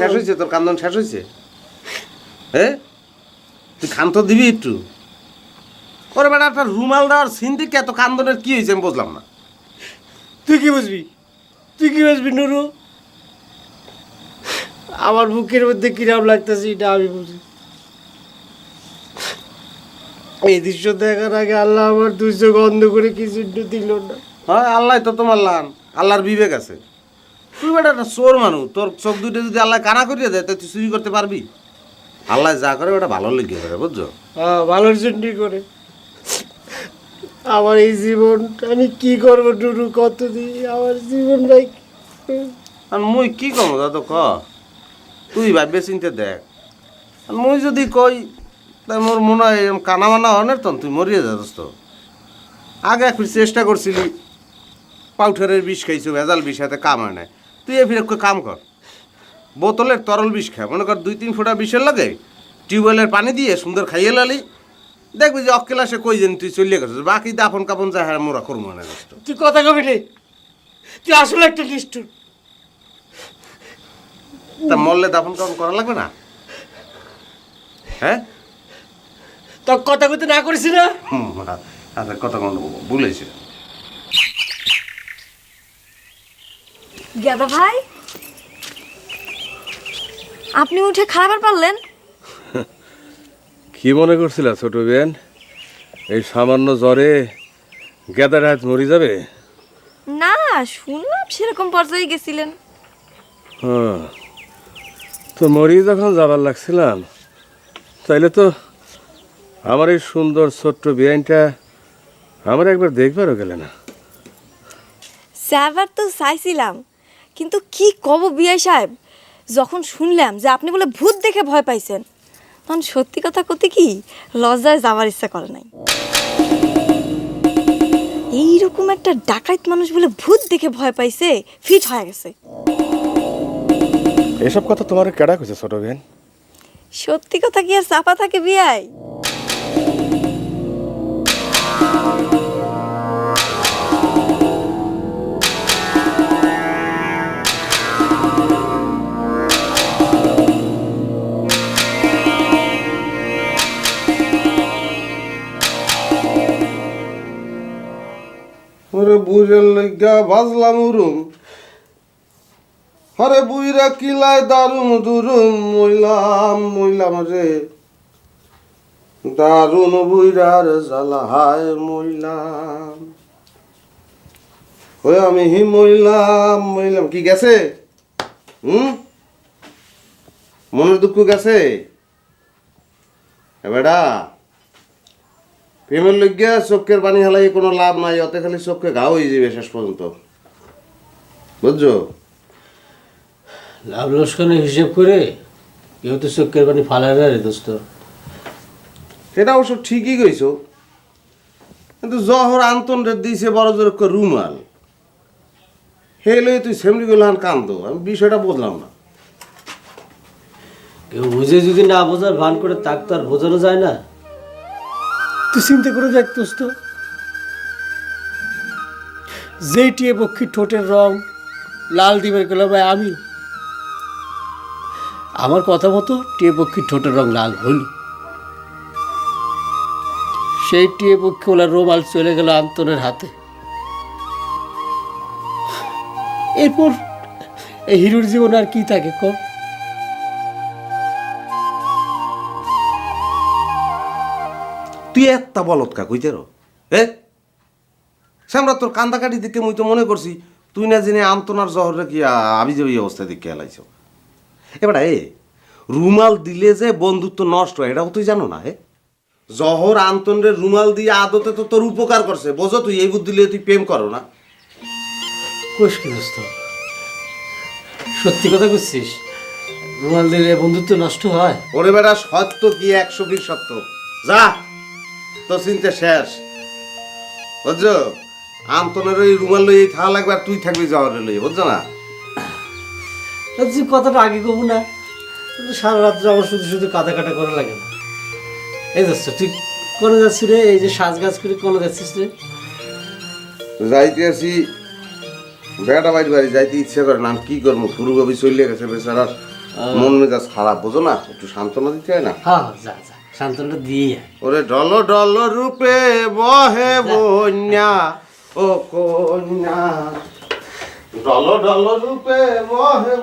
শেষ হয়েছে? তোর কান্দন শেষ হয়েছে? হ্যাঁ? তুই খান্ত দিবি একটু। ওরে বেটা একটা রুমাল দেওয়ার সিনটি এত কান্দনের কি হয়েছে আমি বুঝলাম না। তুই কি বুঝবি? তুই কি বুঝবি নুরু? আমার বুকের মধ্যে কিরাম লাগতেছে এটা আমি বুঝি। এই দৃশ্য দেখার আগে আল্লাহ আমার দুই চোখ অন্ধ করে কিছু দিল না। হ্যাঁ আল্লাহ তো তোমার লান। আল্লাহর বিবেক আছে। তুই বেটা একটা চোর মানুষ তোর চোখ দুটো যদি আল্লাহ কানা করিয়ে দেয় তাই তুই চুরি করতে পারবি? আল্লাহ যা করে ওটা ভালো লেগে করে বুঝছ? হ্যাঁ ভালোর জন্যই করে। আমার এই জীবন আমি কি করব নুরু কত দিই আমার জীবন ভাই আর মুই কি কম দাদা ক? তুই ভাববে চিনতে দেখ। আর মুই যদি কই তাই মোর মনে হয় এরম কানা মানা অনেক তখন তুই মরিয়ে যাস তো আগে একটু চেষ্টা করছিলি পাউঠারের বিষ খাইছো ভেজাল বিষ হাতে কাম হয় না তুই এ ফিরে একটু কাম কর। বোতলের তরল বিষ খা। মনে কর দুই তিন ফোঁটা বিষের লাগে টিউবওয়েলের পানি দিয়ে সুন্দর খাইয়ে লালি। দেখবি যে অকেলাসে কই যেন তুই চলিয়ে গেছিস। বাকি দাফন কাপন যা হ্যাঁ মোরা করব না তুই কথা কবি রে তুই আসলে একটা নিষ্ঠুর তা মরলে দাফন কাপন করা লাগবে না? হ্যাঁ? তো কথা কইতে না করেছি না? আচ্ছা কথা কোনো ভুলেছি গেদা ভাই? আপনি উঠে খাবার পারলেন? কি মনে করছিল ছোট বেন? এই সামান্য জ্বরে গেদার হাত মরি যাবে? না শুনলাম সেরকম পর্যায়ে গেছিলেন। হ্যাঁ তো মরি যখন যাবার লাগছিলাম তাইলে তো আমার এই সুন্দর ছোট্ট বিয়াইনটা আমার একবার দেখবারও গেলে না। স্যাবার তো চাইছিলাম কিন্তু কি কব বিয়াই সাহেব? যখন শুনলাম যে আপনি বলে ভূত দেখে ভয় পাইছেন তখন সত্যি কথা কতে কি লজ্জায় যাওয়ার ইচ্ছা করে নাই। এইরকম একটা ডাকাইত মানুষ বলে ভূত দেখে ভয় পাইছে ফিট হয়ে গেছে। এসব কথা তোমার কেডা কইছে ছোট বেন? সত্যি কথা কি আর চাপা থাকে বিয়াই বুইরের লইগা বাজলাম উরুম। আরে বুইরা কিলায় দারুম দুরুম, মইলাম মইলাম রে। দারুণ বুইরার জ্বালা হায় মইলাম। ওই আমি হি মইলাম মইলাম। কি গেছে? হুম? মনের দুঃখ গেছে? বেটা প্রেমের লজ্ঞা চোখের পানি হালাই কোনো লাভ নাই অতে খালি চোখে ঘা হয়ে যাবে শেষ পর্যন্ত। বুঝছ? লাভ লোকসানের হিসেব করে কেউ তো চোখের পানি ফালায় না রে দোস্ত। সেটা অবশ্য ঠিকই কইছো। কিন্তু জহর আন্তন রে দিছে বড় জোর রুমাল। হে লই তুই সেমরি গুলান কান্দ আমি বিষয়টা বুঝলাম না। কেউ বুঝে যদি না বোঝার ভান করে তাক তো আর বোঝানো যায় না। তুই চিন্তা করে দেখ দোস্ত। যেই টিয়ে পক্ষী ঠোঁটের রং লাল দিবের গেল ভাই আমি। আমার কথা মতো টিয়ে পক্ষীর ঠোঁটের রং লাল হল সেই টিয়ে পক্ষী ওলা রোমাল চলে গেল আন্তনের হাতে। এরপর এই হিরোর জীবন আর কি থাকে কম? তুই একটা বলত কা কইতে রো হে সামরা তোর কান্দাকাটি দেখে মুই তো মনে করছি তুই না জেনে আন্তনার জহরে কি আবি যাবি অবস্থা দেখে এলাইছ। এবার এ রুমাল দিলে যে বন্ধুত্ব নষ্ট হয় এটাও তুই জানো না হে জহর আন্তনের রুমাল দিয়ে আদতে তো তোর উপকার করছে বোঝো তুই এই বুদ্ধি দিলে তুই প্রেম করো না। দোস্ত? সত্যি কথা বুঝছিস রুমাল দিলে বন্ধুত্ব নষ্ট হয়? ওরে বেটা সত্য কি একশো কি সত্য? যা! তোর চিন্তা শেষ। বুঝছ? আন্তনের ওই রুমাল লই থাকা লাগবে আর তুই থাকবি জহরে লই বুঝছ না? যে কথাটা আগে কব না। সারা রাত্রে আমার শুধু শুধু কাদা কাটা করা লাগে না। এই দোস্ত তুই কোনে যাচ্ছিস রে? এই যে সাজ গাছ করে কোনে যাচ্ছিস রে? যাইতে আছি। বেটা বাড়ি বাড়ি যাইতে ইচ্ছে করে না আমি কি করব? ফুরু ভাবি চলিয়ে গেছে বেচারার। মন মেজাজ খারাপ বোঝো না? একটু সান্ত্বনা দিতে হয় না? হ্যাঁ, যা যা। শান্তনটা দিয়ে। ওরে ডল ডল রূপে বহে বন্যা ও কন্যা ডল ডল রূপে বহে